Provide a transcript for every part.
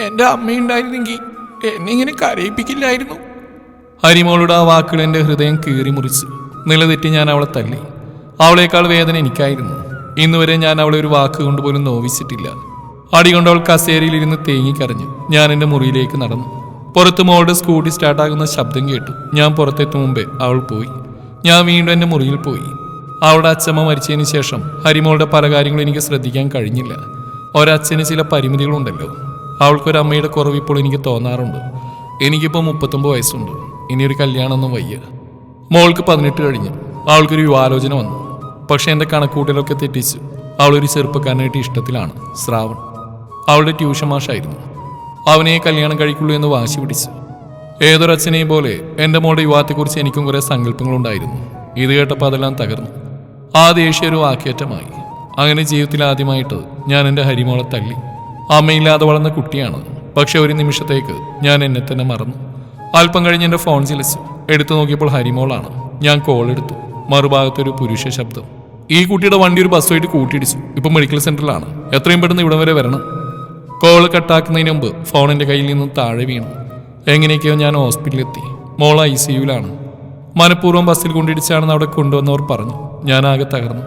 എന്റെ അമ്മയുണ്ടായിരുന്നെങ്കിൽ എന്നെ ഇങ്ങനെ കരയിപ്പിക്കില്ലായിരുന്നു. ഹരിമോളുടെ ആ വാക്കുകൾ എന്റെ ഹൃദയം കീറി മുറിച്ചു. നിലതെറ്റി ഞാൻ അവളെ തല്ലി. അവളേക്കാൾ വേദന എനിക്കായിരുന്നു. ഇന്നുവരെ ഞാൻ അവളെ ഒരു വാക്ക് കൊണ്ടുപോലും നോവിച്ചിട്ടില്ല. അടി കൊണ്ട് അവൾ കസേരയിലിരുന്ന് തേങ്ങിക്കരഞ്ഞു ഞാൻ എന്റെ മുറിയിലേക്ക് നടന്നു. പുറത്ത് മോളുടെ സ്കൂട്ടി സ്റ്റാർട്ടാകുന്ന ശബ്ദം കേട്ടു. ഞാൻ പുറത്തെത്തും മുമ്പേ അവൾ പോയി. ഞാൻ വീണ്ടും എന്റെ മുറിയിൽ പോയി. അവളുടെ അച്ഛമ്മ മരിച്ചതിന് ശേഷം ഹരിമോളുടെ പല കാര്യങ്ങളും എനിക്ക് ശ്രദ്ധിക്കാൻ കഴിഞ്ഞില്ല. ഒരച്ഛന് ചില പരിമിതികളുണ്ടല്ലോ. അവൾക്കൊരമ്മയുടെ കുറവ് ഇപ്പോൾ എനിക്ക് തോന്നാറുണ്ട്. എനിക്കിപ്പോൾ മുപ്പത്തൊമ്പത് വയസ്സുണ്ട്. ഇനിയൊരു കല്യാണമൊന്നും വയ്യ. മോൾക്ക് പതിനെട്ട് കഴിഞ്ഞു. അവൾക്കൊരു യുവാലോചന വന്നു. പക്ഷേ എന്റെ കണക്കൂട്ടലൊക്കെ തെറ്റിച്ചു അവളൊരു ചെറുപ്പക്കാരനായിട്ട് ഇഷ്ടത്തിലാണ് ശ്രാവൺ. അവളുടെ ട്യൂഷൻ മാഷായിരുന്നു. അവനെ കല്യാണം കഴിക്കുള്ളൂ എന്ന് വാശി പിടിച്ചു. ഏതൊരച്ഛനെയും പോലെ എന്റെ മോളുടെ യുവാത്തെക്കുറിച്ച് എനിക്കും കുറേ സങ്കല്പങ്ങളുണ്ടായിരുന്നു. ഇത് കേട്ടപ്പോൾ അതെല്ലാം തകർന്നു. ആ ദേഷ്യ ഒരു വാക്കേറ്റമായി. അങ്ങനെ ജീവിതത്തിൽ ആദ്യമായിട്ട് ഞാൻ എന്റെ ഹരിമോളെ തല്ലി അമ്മയില്ലാതെ വളർന്ന കുട്ടിയാണ്. പക്ഷെ ഒരു നിമിഷത്തേക്ക് ഞാൻ എന്നെ തന്നെ മറന്നു. അല്പം കഴിഞ്ഞ് എന്റെ ഫോൺ ചിലച്ചു. എടുത്തു നോക്കിയപ്പോൾ ഹരിമോളാണ്. ഞാൻ കോൾ എടുത്തു. മറുഭാഗത്തൊരു പുരുഷ ശബ്ദം. ഈ കുട്ടിയുടെ വണ്ടി ഒരു ബസ്സുമായിട്ട് കൂട്ടിയിടിച്ചു. ഇപ്പം മെഡിക്കൽ സെന്ററിലാണ് എത്രയും പെട്ടെന്ന് ഇവിടം വരെ വരണം. കോൾ കട്ടാക്കുന്നതിന് മുമ്പ് ഫോൺ കയ്യിൽ നിന്ന് താഴെ വീണു. എങ്ങനെയൊക്കെയോ ഞാൻ ഹോസ്പിറ്റലിലെത്തി മോൾ ഐ സി യുവിലാണ് മനഃപൂർവം ബസ്സിൽ കൊണ്ടിടിച്ചാണെന്ന് അവിടെ കൊണ്ടുവന്നവർ പറഞ്ഞു. ഞാൻ ആകെ തകർന്നു.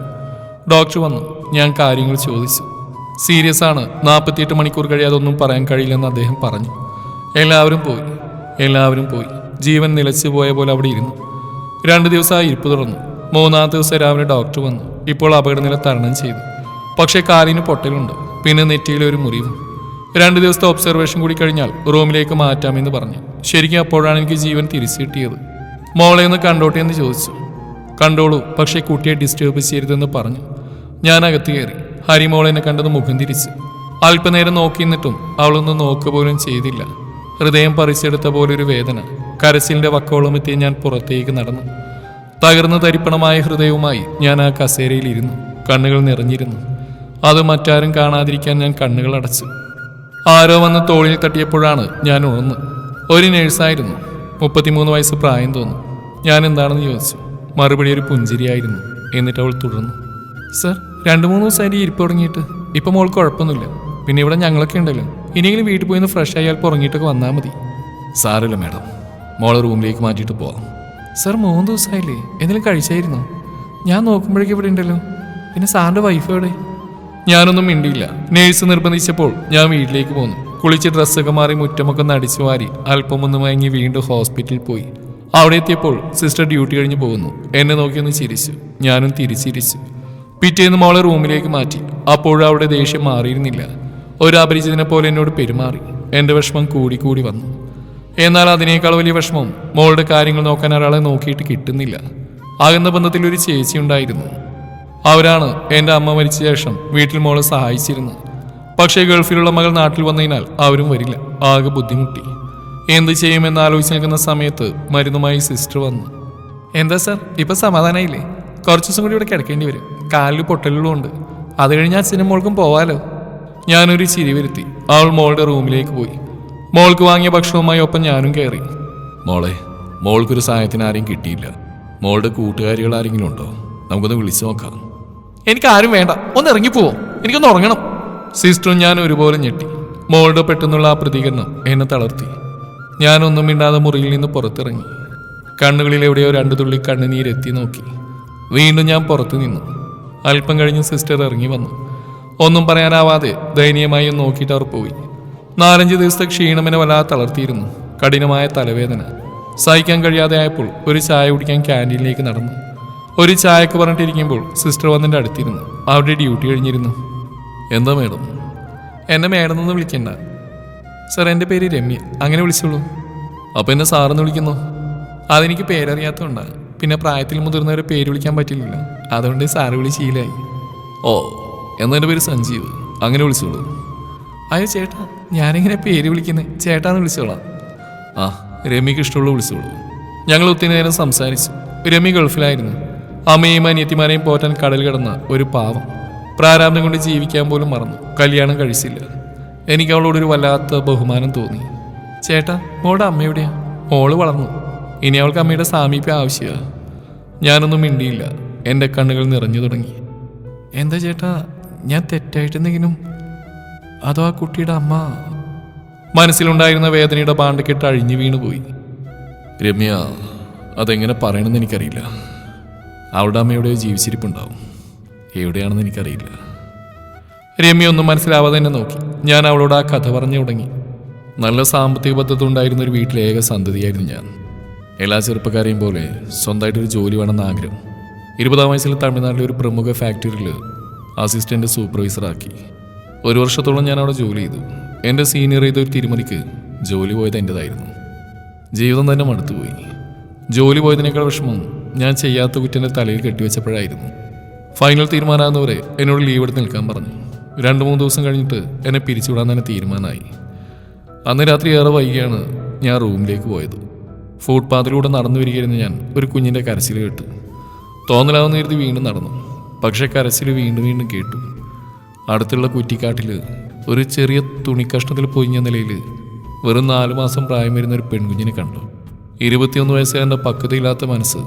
ഡോക്ടർ വന്നു. ഞാൻ കാര്യങ്ങൾ ചോദിച്ചു. സീരിയസ് ആണ്. നാൽപ്പത്തിയെട്ട് മണിക്കൂർ കഴിയാതെ ഒന്നും പറയാൻ കഴിയില്ലെന്ന് അദ്ദേഹം പറഞ്ഞു. എല്ലാവരും പോയി. എല്ലാവരും പോയി. ജീവൻ നിലച്ചു പോയ പോലെ അവിടെ ഇരുന്നു. രണ്ട് ദിവസമായി ഇരിപ്പ് തുടർന്നു. മൂന്നാമത്തെ ദിവസം രാവിലെ ഡോക്ടർ വന്നു. ഇപ്പോൾ അപകടനില തരണം ചെയ്തു. പക്ഷേ കാലിന് പൊട്ടലുണ്ട്. പിന്നെ നെറ്റിയിലെ ഒരു മുറിവും. രണ്ട് ദിവസത്തെ ഒബ്സർവേഷൻ കൂടി കഴിഞ്ഞാൽ റൂമിലേക്ക് മാറ്റാമെന്ന് പറഞ്ഞു. ശരിക്കും അപ്പോഴാണ് എനിക്ക് ജീവൻ തിരിച്ചു കിട്ടിയത്. മോളെ ഒന്ന് കണ്ടോട്ടെ എന്ന് ചോദിച്ചു. കണ്ടോളൂ. പക്ഷേ കുട്ടിയെ ഡിസ്റ്റേബ് ചെയ്യരുതെന്ന് പറഞ്ഞു. ഞാൻ അകത്ത് കയറി. ഹരിമോൾ എന്നെ കണ്ടത് മുഖം തിരിച്ച്. അല്പനേരം നോക്കി നിന്നിട്ടും അവളൊന്നും നോക്കുക പോലും ചെയ്തില്ല. ഹൃദയം പറിച്ചെടുത്ത പോലൊരു വേദന. കരച്ചിലിന്റെ വക്കോളമെത്തി ഞാൻ പുറത്തേക്ക് നടന്നു. തകർന്നു തരിപ്പണമായ ഹൃദയവുമായി ഞാൻ ആ കസേരയിൽ ഇരുന്നു. കണ്ണുകൾ നിറഞ്ഞിരുന്നു. അത് മറ്റാരും കാണാതിരിക്കാൻ ഞാൻ കണ്ണുകൾ അടച്ചു. ആരോ വന്ന് തോളിൽ തട്ടിയപ്പോഴാണ് ഞാൻ ഉണർന്നു ഒരു നേഴ്സായിരുന്നു. മുപ്പത്തിമൂന്ന് വയസ്സ് പ്രായം തോന്നും. ഞാൻ എന്താണെന്ന് ചോദിച്ചു. മറുപടി ഒരു പുഞ്ചിരിയായിരുന്നു. എന്നിട്ട് അവൾ തുടർന്നു. സർ രണ്ട് മൂന്ന് ദിവസമായിട്ട് ഇരിപ്പ് തുടങ്ങിയിട്ട്. ഇപ്പം മോൾക്ക് കുഴപ്പമൊന്നുമില്ല. പിന്നെ ഇവിടെ ഞങ്ങളൊക്കെ ഉണ്ടല്ലോ. ഇനിയെങ്കിലും വീട്ടിൽ പോയി ഒന്ന് ഫ്രഷ് ആയി അല്പം ഉറങ്ങിയിട്ടൊക്കെ വന്നാൽ മതി. സാറില്ല മാഡം. മോളെ റൂമിലേക്ക് മാറ്റിയിട്ട് പോവാം. സാർ മൂന്ന് ദിവസമായില്ലേ? എന്തെങ്കിലും കഴിച്ചായിരുന്നോ? ഞാൻ നോക്കുമ്പോഴേക്കും ഇവിടെ ഉണ്ടല്ലോ. പിന്നെ സാറിന്റെ വൈഫ് എവിടെ? ഞാനൊന്നും മിണ്ടിയില്ല. നേഴ്സ് നിർബന്ധിച്ചപ്പോൾ ഞാൻ വീട്ടിലേക്ക് പോന്നു. കുളിച്ച് ഡ്രസ്സൊക്കെ മാറി മുറ്റമൊക്കെ നടിച്ചു വാരി അല്പം ഒന്ന് മയങ്ങി വീണ്ടും ഹോസ്പിറ്റലിൽ പോയി. അവിടെ എത്തിയപ്പോൾ സിസ്റ്റർ ഡ്യൂട്ടി കഴിഞ്ഞ് പോകുന്നു. എന്നെ നോക്കിയൊന്ന് ചിരിച്ചു. ഞാനും തിരിച്ചിരിച്ചു. പിറ്റേന്ന് മോളെ റൂമിലേക്ക് മാറ്റി. അപ്പോഴും അവിടെ ദേഷ്യം മാറിയിരുന്നില്ല. ഒരു അപരിചിതനെ പോലെ എന്നോട് പെരുമാറി. എന്റെ വിഷമം കൂടി കൂടി വന്നു. എന്നാൽ അതിനേക്കാൾ വലിയ വിഷമം മോളുടെ കാര്യങ്ങൾ നോക്കാൻ ഒരാളെ നോക്കിയിട്ട് കിട്ടുന്നില്ല. അകന്ന ബന്ധത്തിൽ ഒരു ചേച്ചി ഉണ്ടായിരുന്നു. അവരാണ് എന്റെ അമ്മ മരിച്ച ശേഷം വീട്ടിൽ മോളെ സഹായിച്ചിരുന്നത്. പക്ഷേ ഗൾഫിലുള്ള മകൾ നാട്ടിൽ വന്നതിനാൽ അവരും വരില്ല. ആകെ ബുദ്ധിമുട്ടി. എന്ത് ചെയ്യുമെന്ന് ആലോചിച്ച് നിൽക്കുന്ന സമയത്ത് മരുന്നുമായി സിസ്റ്റർ വന്നു. എന്താ സാർ? ഇപ്പൊ സമാധാനമായില്ലേ കുറച്ച് ദിവസം കൂടി ഇവിടെ കിടക്കേണ്ടി വരും. കാലിൽ പൊട്ടലുകളുണ്ട്. അത് കഴിഞ്ഞ് അച്ഛനും മോൾക്കും പോവാലോ? ഞാനൊരു ചിരി വരുത്തി. അവൾ മോളുടെ റൂമിലേക്ക് പോയി. മോൾക്ക് വാങ്ങിയ ഭക്ഷണവുമായി ഒപ്പം ഞാനും കയറി. മോളെ മോൾക്കൊരു സഹായത്തിന് ആരെയും കിട്ടിയില്ല. മോളുടെ കൂട്ടുകാരികൾ ആരെങ്കിലും ഉണ്ടോ? നമുക്കൊന്ന് വിളിച്ചു നോക്കാം. എനിക്ക് ആരും വേണ്ട. ഒന്ന് ഇറങ്ങിപ്പോവോ? എനിക്കൊന്ന് ഉറങ്ങണം. സിസ്റ്ററും ഞാൻ ഒരുപോലെ ഞെട്ടി. മോളുടെ പെട്ടെന്നുള്ള ആ പ്രതികരണം എന്നെ തളർത്തി. ഞാനൊന്നും മിണ്ടാതെ മുറിയിൽ നിന്ന് പുറത്തിറങ്ങി. കണ്ണുകളിൽ എവിടെയോ രണ്ടു തുള്ളി കണ്ണുനീരെത്തി നോക്കി. വീണ്ടും ഞാൻ പുറത്തു നിന്നു. അല്പം കഴിഞ്ഞ് സിസ്റ്റർ ഇറങ്ങി വന്നു. ഒന്നും പറയാനാവാതെ ദയനീയമായി നോക്കിയിട്ട് അവർ പോയി. നാലഞ്ച് ദിവസത്തെ ക്ഷീണമനെ വല്ലാതെ തളർത്തിയിരുന്നു. കഠിനമായ തലവേദന. സഹിക്കാൻ കഴിയാതെ ആയപ്പോൾ ഒരു ചായ കുടിക്കാൻ ക്യാന്റീനിലേക്ക് നടന്നു. ഒരു ചായക്ക് പറഞ്ഞിട്ടിരിക്കുമ്പോൾ സിസ്റ്റർ വന്നിന്റെ അടുത്തിരുന്നു. അവരുടെ ഡ്യൂട്ടി കഴിഞ്ഞിരുന്നു. എന്താ മേഡം? എന്നെ മേഡം എന്ന് വിളിക്കണ്ട. സാർ എന്റെ പേര് രമ്യ. അങ്ങനെ വിളിച്ചോളൂ. അപ്പോൾ എന്നെ സാറെന്ന് വിളിക്കുന്നു? അതെനിക്ക് പേരറിയാത്തതുകൊണ്ടാണ് പിന്നെ പ്രായത്തിൽ മുതിർന്നവരെ പേര് വിളിക്കാൻ പറ്റില്ലല്ലോ. അതുകൊണ്ട് സാറ് വിളി ശീലായി. ഓ എന്നാ എന്റെ പേര് സഞ്ജീവ്. അങ്ങനെ വിളിച്ചോളൂ. അയ്യോ ചേട്ടാ ഞാനിങ്ങനെ പേര് വിളിക്കുന്നത് ചേട്ടാന്ന് വിളിച്ചോളാം. ആ രമിക്ക് ഇഷ്ടമുള്ള വിളിച്ചോളൂ. ഞങ്ങൾ ഒത്തിരി നേരം സംസാരിച്ചു. രമി ഗൾഫിലായിരുന്നു. അമ്മയും അനിയത്തിമാരെയും പോറ്റാൻ കടൽ കിടന്ന ഒരു പാവം. പ്രാരാബ്ദം കൊണ്ട് ജീവിക്കാൻ പോലും മറന്നു. കല്യാണം കഴിച്ചില്ല. എനിക്ക് അവളോടൊരു വല്ലാത്ത ബഹുമാനം തോന്നി. ചേട്ടാ മോളുടെ അമ്മ എവിടെയാ? മോൾ വളർന്നു. ഇനി അവൾക്ക് അമ്മയുടെ സാമീപ്യം ആവശ്യമാണ് ഞാനൊന്നും മിണ്ടിയില്ല. എന്റെ കണ്ണുകൾ നിറഞ്ഞു തുടങ്ങി. എന്താ ചേട്ടാ ഞാൻ തെറ്റായിട്ടെന്തെങ്കിലും? അതോ ആ കുട്ടിയുടെ അമ്മ? മനസ്സിലുണ്ടായിരുന്ന വേദനയുടെ ബാണ്ടക്കെട്ട് അഴിഞ്ഞു വീണുപോയി. രമ്യ അതെങ്ങനെ പറയണമെന്ന് എനിക്കറിയില്ല. അവളുടെ അമ്മയുടെ ജീവിച്ചിരിപ്പുണ്ടാവും. എവിടെയാണെന്ന് എനിക്കറിയില്ല. രമ്യ ഒന്നും മനസ്സിലാവാതെ തന്നെ നോക്കി. ഞാൻ അവളോട് ആ കഥ പറഞ്ഞു തുടങ്ങി. നല്ല സാമ്പത്തിക ബദ്ധത ഉണ്ടായിരുന്ന ഒരു വീട്ടിലെ ഏക സന്തതിയായിരുന്നു ഞാൻ. എല്ലാ ചെറുപ്പക്കാരെയും പോലെ സ്വന്തമായിട്ടൊരു ജോലി വേണമെന്ന ആഗ്രഹം. ഇരുപതാം വയസ്സിൽ തമിഴ്നാട്ടിലെ ഒരു പ്രമുഖ ഫാക്ടറിയിൽ അസിസ്റ്റന്റ് സൂപ്പർവൈസറാക്കി. ഒരു വർഷത്തോളം ഞാൻ അവിടെ ജോലി ചെയ്തു. എന്റെ സീനിയർ ചെയ്ത ഒരു തിരുമലിക്ക് ജോലി പോയത് എന്റെതായിരുന്നു. ജീവിതം തന്നെ മടുത്തുപോയി. ജോലി പോയതിനേക്കാൾ വിഷമം ഞാൻ ചെയ്യാത്ത കുറ്റന്റെ തലയിൽ കെട്ടിവെച്ചപ്പോഴായിരുന്നു. ഫൈനൽ തീരുമാനമാകുന്നവരെ എന്നോട് ലീവ് എടുത്ത് നിൽക്കാൻ പറഞ്ഞു. രണ്ട് മൂന്ന് ദിവസം കഴിഞ്ഞിട്ട് എന്നെ പിരിച്ചുവിടാൻ തന്നെ തീരുമാനമായി. അന്ന് രാത്രി ഏറെ വൈകിയാണ് ഞാൻ റൂമിലേക്ക് പോയത്. ഫുട്പാത്തിലൂടെ നടന്നു വരികയായിരുന്നു ഞാൻ ഒരു കുഞ്ഞിന്റെ കരച്ചിൽ കേട്ടു. തോന്നലാവുന്ന കരുതി വീണ്ടും നടന്നു. പക്ഷേ കരച്ചിൽ വീണ്ടും വീണ്ടും കേട്ടു. അടുത്തുള്ള കുറ്റിക്കാട്ടിൽ ഒരു ചെറിയ തുണിക്കഷ്ണത്തിൽ പൊയിഞ്ഞ നിലയിൽ വെറും നാലു മാസം പ്രായം വരുന്ന ഒരു പെൺകുഞ്ഞിനെ കണ്ടു. ഇരുപത്തിയൊന്ന് വയസ്സുകാരന്റെ പക്വതയില്ലാത്ത മനസ്സ്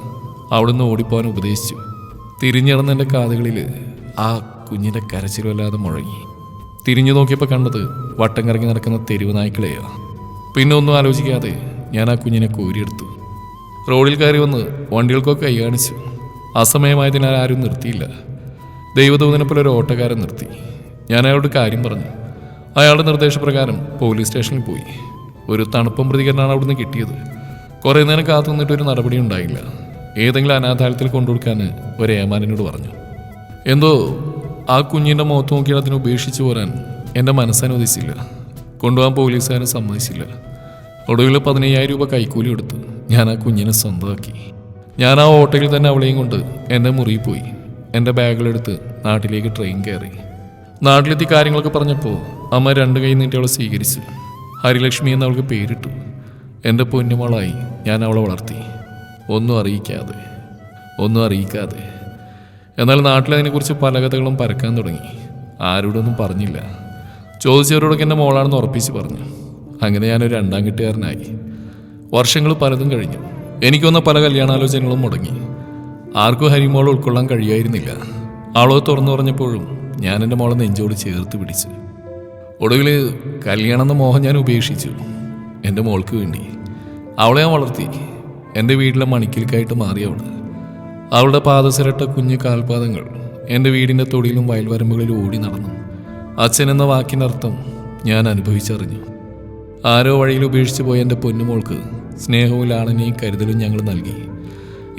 അവിടുന്ന് ഓടിപ്പോകാൻ ഉപദേശിച്ചു. തിരിഞ്ഞിടന്ന എന്റെ കാതുകളിൽ ആ കുഞ്ഞിന്റെ കരച്ചിലുമല്ലാതെ മുഴങ്ങി. തിരിഞ്ഞു നോക്കിയപ്പോൾ കണ്ടത് വട്ടം കറങ്ങി നടക്കുന്ന തെരുവ് നായ്ക്കളെയോ. പിന്നെ ഒന്നും ആലോചിക്കാതെ ഞാൻ ആ കുഞ്ഞിനെ കോരിയെടുത്തു. റോഡിൽ കയറി വന്ന് വണ്ടികൾക്കൊക്കെ കൈ കാണിച്ചു. അസമയമായതിനാൽ ആരും നിർത്തിയില്ല. ദൈവദൂതനെ പോലെ ഒരു ഓട്ടക്കാരൻ നിർത്തി. ഞാൻ അയാളോട് കാര്യം പറഞ്ഞു. അയാളുടെ നിർദ്ദേശപ്രകാരം പോലീസ് സ്റ്റേഷനിൽ പോയി. ഒരു തണുപ്പും പ്രതികരണമാണ് അവിടുന്ന് കിട്ടിയത്. കുറേ നേരം കാത്തു നിന്നിട്ട് ഒരു നടപടി ഉണ്ടായില്ല. ഏതെങ്കിലും അനാഥാലയത്തിൽ കൊണ്ടുകൊടുക്കാൻ ഒരു ഏമാനോട് പറഞ്ഞു. എന്തോ ആ കുഞ്ഞിന്റെ മുഖത്ത് നോക്കിയാൽ അതിനെ ഉപേക്ഷിച്ചു പോരാൻ എന്റെ മനസ്സനുവദിച്ചില്ല. കൊണ്ടുപോകാൻ പോലീസുകാരൻ സമ്മതിച്ചില്ല. ഒടുവിൽ പതിനയ്യായിരം രൂപ കൈക്കൂലി എടുത്തു ഞാൻ ആ കുഞ്ഞിനെ സ്വന്തമാക്കി. ഞാൻ ആ ഓട്ടോയിൽ തന്നെ അവളെയും കൊണ്ട് എന്റെ മുറിയിൽ പോയി. എന്റെ ബാഗിലെടുത്ത് നാട്ടിലേക്ക് ട്രെയിൻ കയറി. നാട്ടിലെത്തി കാര്യങ്ങളൊക്കെ പറഞ്ഞപ്പോൾ അമ്മ രണ്ട് കൈ നീട്ടി അവളെ സ്വീകരിച്ചു. ഹരിലക്ഷ്മി എന്ന് അവൾക്ക് പേരിട്ടു. എന്റെ പൊന്നുമോളായി ഞാൻ അവളെ വളർത്തി. ഒന്നും അറിയിക്കാതെ ഒന്നും അറിയിക്കാതെ. എന്നാൽ നാട്ടിലതിനെക്കുറിച്ച് പല കഥകളും പരക്കാൻ തുടങ്ങി. ആരോടൊന്നും പറഞ്ഞില്ല. ചോദിച്ചവരോടൊക്കെ എന്റെ മോളാണെന്ന് ഉറപ്പിച്ച് പറഞ്ഞു. അങ്ങനെ ഞാനൊരു രണ്ടാം കെട്ടുകാരനായി. വർഷങ്ങൾ പലതും കഴിഞ്ഞു. എനിക്ക് വന്ന പല കല്യാണാലോചനകളും മുടങ്ങി. ആർക്കും ഹരിമോൾ ഉൾക്കൊള്ളാൻ കഴിയായിരുന്നില്ല. അവളോ തുറന്നു പറഞ്ഞപ്പോഴും ഞാൻ എന്റെ മോളെ നെഞ്ചോട് ചേർത്ത് പിടിച്ചു. ഒടുവിൽ കല്യാണം എന്ന മോഹം ഞാൻ ഉപേക്ഷിച്ചു. എന്റെ മോൾക്ക് വേണ്ടി. അവളെ ഞാൻ വളർത്തി. എന്റെ വീട്ടിലെ മണിക്കിൽക്കായിട്ട് മാറി അവൾ അവളുടെ പാദസരട്ട കുഞ്ഞു കാൽപാദങ്ങൾ എന്റെ വീടിന്റെ തൊടിയിലും വയൽവരമ്പുകളിലും ഓടി നടന്നു. അച്ഛൻ എന്ന വാക്കിനർത്ഥം ഞാൻ അനുഭവിച്ചറിഞ്ഞു. ആരോ വഴിയിൽ ഉപേക്ഷിച്ച് പോയ എന്റെ പൊന്നുമോൾക്ക് സ്നേഹവും ലാളനയും കരുതലും ഞങ്ങൾ നൽകി.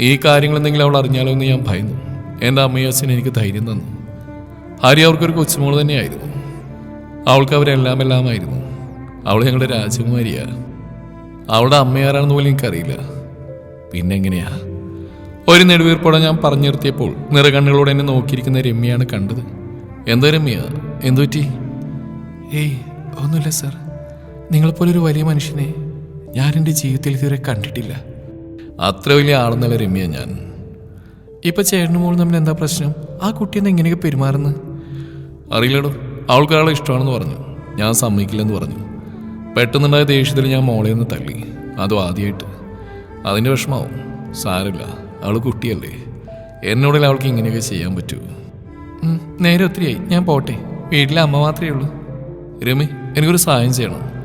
ഈ കാര്യങ്ങൾ എന്തെങ്കിലും അവൾ അറിഞ്ഞാലോ എന്ന് ഞാൻ ഭയന്നു. എന്റെ അമ്മയും അച്ഛനും എനിക്ക് ധൈര്യം തന്നു. ഹരി അവർക്കൊരു കൊച്ചുമോൾ തന്നെയായിരുന്നു. അവൾക്ക് അവരെല്ലാം എല്ലാമായിരുന്നു. അവൾ ഞങ്ങളുടെ രാജകുമാരിയാണ് അവളുടെ അമ്മയാരാണെന്ന് പോലും എനിക്കറിയില്ല. പിന്നെങ്ങനെയാ ഒരു നെടുവീർപ്പോടെ ഞാൻ പറഞ്ഞു നിർത്തിയപ്പോൾ നിറകണ്ണുകളോടെ എന്നെ നോക്കിയിരിക്കുന്ന രമ്യയാണ് കണ്ടത്. എന്താ രമ്യ എന്തുപറ്റി? ഏയ് ഒന്നുമില്ല സാർ. നിങ്ങളെപ്പോലൊരു വലിയ മനുഷ്യനെ ഞാൻ എന്റെ ജീവിതത്തിൽ ഇതുവരെ കണ്ടിട്ടില്ല. അത്ര വലിയ ആളെന്നല്ല രമ്യ ഞാൻ. ഇപ്പൊ ചേട്ടനും മോളും തമ്മിൽ എന്താ പ്രശ്നം? ആ കുട്ടി എന്ന് ഇങ്ങനെയൊക്കെ പെരുമാറുന്നു? അറിയില്ലടോ. അവൾക്ക് ഒരാളെ ഇഷ്ടമാണെന്ന് പറഞ്ഞു. ഞാൻ സമ്മതിക്കില്ലെന്ന് പറഞ്ഞു. പെട്ടെന്നുണ്ടായ ദേഷ്യത്തിൽ ഞാൻ മോളെ ഒന്ന് തള്ളി. അതും ആദ്യമായിട്ട് അതിന്റെ വിഷമാവും. സാരമില്ല. അവൾ കുട്ടിയല്ലേ. എന്നോടിൽ അവൾക്ക് ഇങ്ങനെയൊക്കെ ചെയ്യാൻ പറ്റൂ. നേരെ ഒത്തിരിയായി. ഞാൻ പോട്ടെ. വീട്ടിലെ അമ്മ മാത്രമേ ഉള്ളൂ. രമി എനിക്കൊരു സഹായം ചെയ്യണം.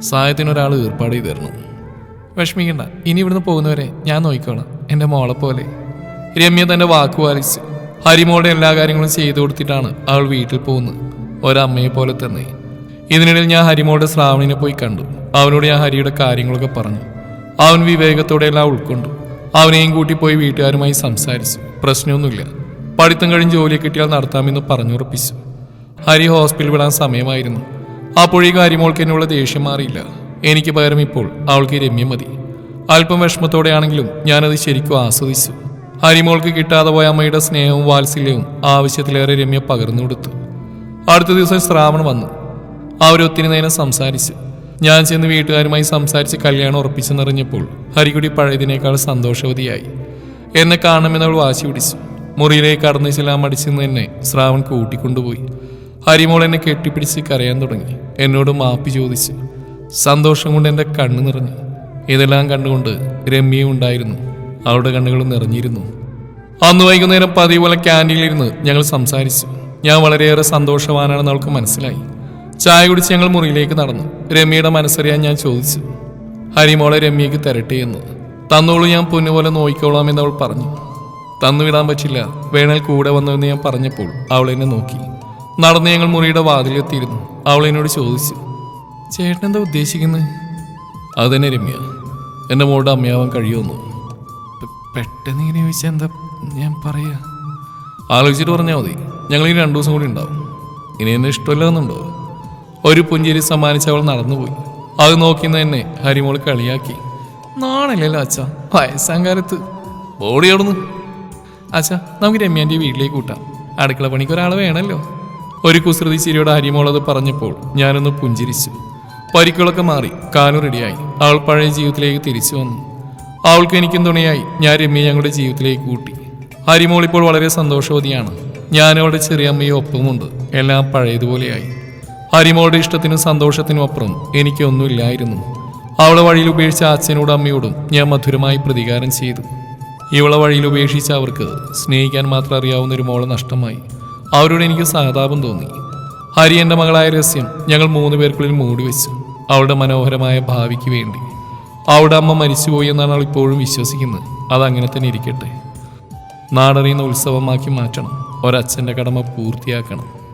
സഹായത്തിന് ഒരാൾ ഏർപ്പാട് ചെയ്തിരുന്നു. വിഷമിക്കണ്ട ഇനി ഇവിടുന്ന് പോകുന്നവരെ ഞാൻ നോക്കിക്കോളാം എന്റെ മോളെ പോലെ. രമ്യ തന്റെ വാക്ക് പാലിച്ച് ഹരിമോളുടെ എല്ലാ കാര്യങ്ങളും ചെയ്തു കൊടുത്തിട്ടാണ് അവൾ വീട്ടിൽ പോകുന്നത് ഒരമ്മയെ പോലെ തന്നെ. ഇതിനിടയിൽ ഞാൻ ഹരിമോളുടെ ശ്രാവണിനെ പോയി കണ്ടു. അവനോട് ഞാൻ ഹരിയുടെ കാര്യങ്ങളൊക്കെ പറഞ്ഞു. അവൻ വിവേകത്തോടെ എല്ലാം ഉൾക്കൊണ്ടു. അവനെയും കൂട്ടി പോയി വീട്ടുകാരുമായി സംസാരിച്ചു. പ്രശ്നമൊന്നുമില്ല. പഠിത്തം കഴിഞ്ഞ് ജോലി കിട്ടിയാൽ നടത്താമെന്ന് പറഞ്ഞുറപ്പിച്ചു. ഹരി ഹോസ്പിറ്റലിൽ വിടാൻ സമയമായിരുന്നു. അപ്പോഴേക്കും അവൾക്ക് എന്നുള്ള ദേഷ്യം മാറിയില്ല. എനിക്ക് പകരം ഇപ്പോൾ അവൾക്ക് രമ്യ മതി. അല്പം വിഷമത്തോടെയാണെങ്കിലും ഞാനത് ശരിക്കും ആസ്വദിച്ചു. ഹരിമോൾക്ക് കിട്ടാതെ പോയ അമ്മയുടെ സ്നേഹവും വാത്സല്യവും ആവശ്യത്തിലേറെ രമ്യ പകർന്നു കൊടുത്തു. അടുത്ത ദിവസം ശ്രാവൺ വന്നു. അവരൊത്തിരി നേരം സംസാരിച്ചു. ഞാൻ ചെന്ന് വീട്ടുകാരുമായി സംസാരിച്ച് കല്യാണം ഉറപ്പിച്ചെന്നറിഞ്ഞപ്പോൾ ഹരികുടി പഴയതിനേക്കാൾ സന്തോഷവതിയായി. എന്നെ കാണണമെന്ന് അവൾ വാശി പിടിച്ചു. മുറിയിലേക്ക് കടന്നു ചെല്ലാൻ മടിച്ചെന്ന് എന്നെ ശ്രാവൺ കൂട്ടിക്കൊണ്ടുപോയി. ഹരിമോൾ എന്നെ കെട്ടിപ്പിടിച്ച് കരയാൻ തുടങ്ങി. എന്നോട് മാപ്പി ചോദിച്ച്. സന്തോഷം കൊണ്ട് എന്റെ കണ്ണ് നിറഞ്ഞു. ഇതെല്ലാം കണ്ടുകൊണ്ട് രമ്യയും ഉണ്ടായിരുന്നു. അവളുടെ കണ്ണുകൾ നിറഞ്ഞിരുന്നു. അന്ന് വൈകുന്നേരം പതിവ് പോലെ ക്യാന്റീനിലിരുന്ന് ഞങ്ങൾ സംസാരിച്ചു. ഞാൻ വളരെയേറെ സന്തോഷവാനാണെന്ന് അവൾക്ക് മനസ്സിലായി. ചായ കുടിച്ച് ഞങ്ങൾ മുറിയിലേക്ക് നടന്നു. രമ്യയുടെ മനസ്സറിയാൻ ഞാൻ ചോദിച്ചു. ഹരിമോളെ രമ്യയ്ക്ക് തരട്ടെ എന്ന്. തന്നോളൂ ഞാൻ പൊന്നുപോലെ നോക്കിക്കോളാം എന്ന് അവൾ പറഞ്ഞു. തന്നുവിടാൻ പറ്റില്ല. വേണേൽ കൂടെ വന്നുവെന്ന് ഞാൻ പറഞ്ഞപ്പോൾ അവൾ എന്നെ നോക്കി. നടന്ന് ഞങ്ങൾ മുറിയുടെ വാതിലെത്തിയിരുന്നു. അവൾ എന്നോട് ചോദിച്ചു ചേട്ടൻ എന്താ ഉദ്ദേശിക്കുന്നത് അത് തന്നെ രമ്യ. എന്റെ മോളുടെ അമ്മയാവാൻ കഴിയുമെന്ന്. പെട്ടെന്ന് ഇങ്ങനെ ചോദിച്ചാൽ എന്താ ഞാൻ പറയാ? ആലോചിച്ചിട്ട് പറഞ്ഞാൽ മതി. ഞങ്ങൾ ഇനി രണ്ടു ദിവസം കൂടി ഉണ്ടാവും. ഇനി എന്നെ ഇഷ്ടമല്ലാന്നുണ്ടോ? ഒരു പുഞ്ചിരി സമ്മാനിച്ച് അവൾ നടന്നുപോയി. അത് നോക്കിയെന്ന് എന്നെ ഹരിമോൾ കളിയാക്കി. നാണല്ലല്ലോ അച്ഛ? വയസ്സാങ്കാലത്ത്. ബോഡി അവിടുന്ന്. അച്ഛ നമുക്ക് രമ്യാന്റെ വീട്ടിലേക്ക് കൂട്ടാം. അടുക്കള പണിക്ക് ഒരാൾ വേണമല്ലോ ഒരു കുസൃതി ചിരിയുടെ ഹരിമോൾ പറഞ്ഞപ്പോൾ ഞാനൊന്ന് പുഞ്ചിരിച്ചു. പരിക്കുകളൊക്കെ മാറി കാലു റെഡിയായി. അവൾ പഴയ ജീവിതത്തിലേക്ക് തിരിച്ചു വന്നു. അവൾക്ക് എനിക്കും തുണയായി. ഞാൻ രമ്യ ഞങ്ങളുടെ ജീവിതത്തിലേക്ക് കൂട്ടി. ഹരിമോൾ ഇപ്പോൾ വളരെ സന്തോഷവതിയാണ്. ഞാൻ ചെറിയ അമ്മയും ഒപ്പമുണ്ട് എല്ലാം പഴയതുപോലെയായി. ഹരിമോളുടെ ഇഷ്ടത്തിനും സന്തോഷത്തിനും അപ്പുറം എനിക്കൊന്നുമില്ലായിരുന്നു. അവളെ വഴിയിൽ ഉപേക്ഷിച്ച അച്ഛനോടും അമ്മയോടും ഞാൻ മധുരമായി പ്രതികാരം ചെയ്തു. ഇവളെ വഴിയിൽ ഉപേക്ഷിച്ച അവർക്ക് സ്നേഹിക്കാൻ മാത്രം അറിയാവുന്ന ഒരു മോളെ നഷ്ടമായി. അവരോട് എനിക്ക് സഹതാപം തോന്നി. ഹരി എന്റെ മകളായ രഹസ്യം ഞങ്ങൾ മൂന്ന് പേർക്കുള്ളിൽ മൂടി വെച്ചു. അവളുടെ മനോഹരമായ ഭാവിക്ക് വേണ്ടി. അവളുടെ അമ്മ മരിച്ചുപോയി എന്നാണ് അവൾ ഇപ്പോഴും വിശ്വസിക്കുന്നത്. അതങ്ങനെ തന്നെ ഇരിക്കട്ടെ. നാടറിയുന്ന ഉത്സവമാക്കി മാറ്റണം. ഒരച്ഛന്റെ കടമ പൂർത്തിയാക്കണം.